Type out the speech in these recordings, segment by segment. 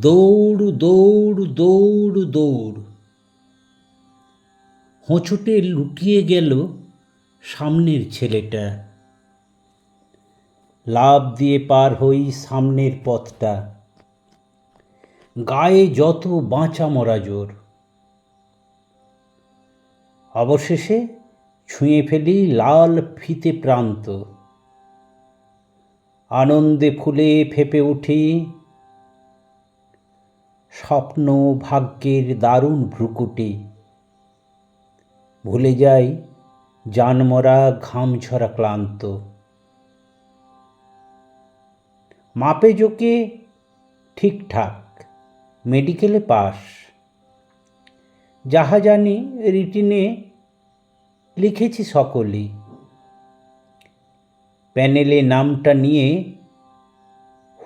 দৌড় দৌড় দৌড় দৌড়। হোঁচটে লুটিয়ে গেল সামনের ছেলেটা। লাভ দিয়ে পার হই সামনের পথটা। গায়ে যত বাঁচা মরা জোর। অবশেষে ছুঁয়ে ফেলি লাল ফিতে প্রান্ত। আনন্দে ফুলে ফেপে উঠি স্বপ্ন ভাগ্যের দারুণ ভ্রুকুটি। ভুলে যাই জানমরা ঘাম ঝরা ক্লান্ত। মাপে জোকে ঠিকঠাক, মেডিকেলে পাস যাহা জানি রিটিনে লিখেছি সকলে। প্যানেলে নামটা নিয়ে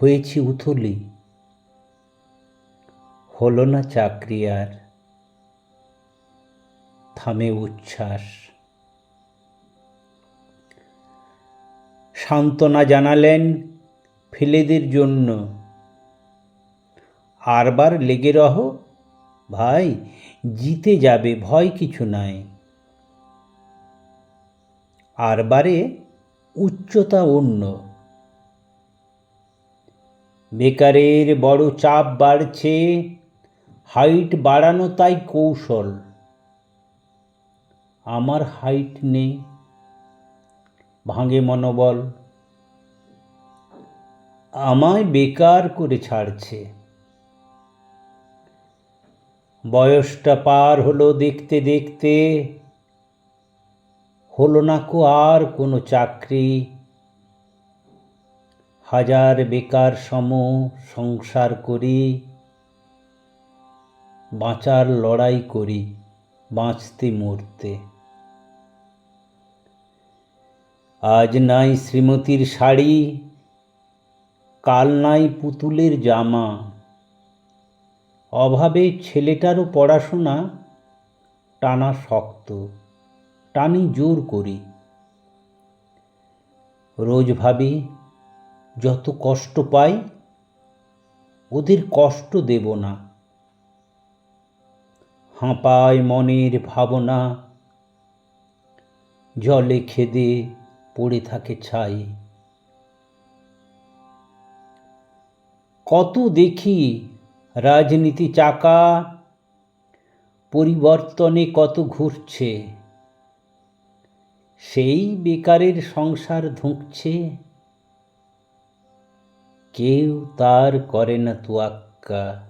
হয়েছি উথলি। হলো না চাকরি আর থামে উচ্ছ্বাস। সান্ত্বনা জানালেন ফেলেদের জন্য। আরবার লেগে রহ, ভাই, জিতে যাবে, ভয় কিছু নাই। আরবারে উচ্চতা অন্য। বেকারের বড় চাপ বাড়ছে হাইট বাড়ানো তাই কৌশল। আমার হাইট নেই। ভাঙে মনোবল। আমায় বেকার করে ছাড়ছে। বয়সটা পার হলো দেখতে দেখতে। হলো না কো আর কোনো চাকরি। হাজার বেকার সম সংসার করি। বাঁচার লড়াই করি, বাঁচতে মরতে। আজ নাই শ্রীমতীর শাড়ি, কাল নাই পুতুলের জামা। অভাবে ছেলেটারও পড়াশোনা টানা শক্ত, টানি জোর করি। রোজ ভাবি, যত কষ্ট পাই, ওদের কষ্ট দেব না। হাঁপায় মনের ভাবনা। জলে খেদে পড়ে থাকে ছাই। কত দেখি রাজনীতি চাকা, পরিবর্তনে কত ঘুরছে। সেই বেকারের সংসার ধুঁকছে। কেউ তার করে না তুয়াক্কা।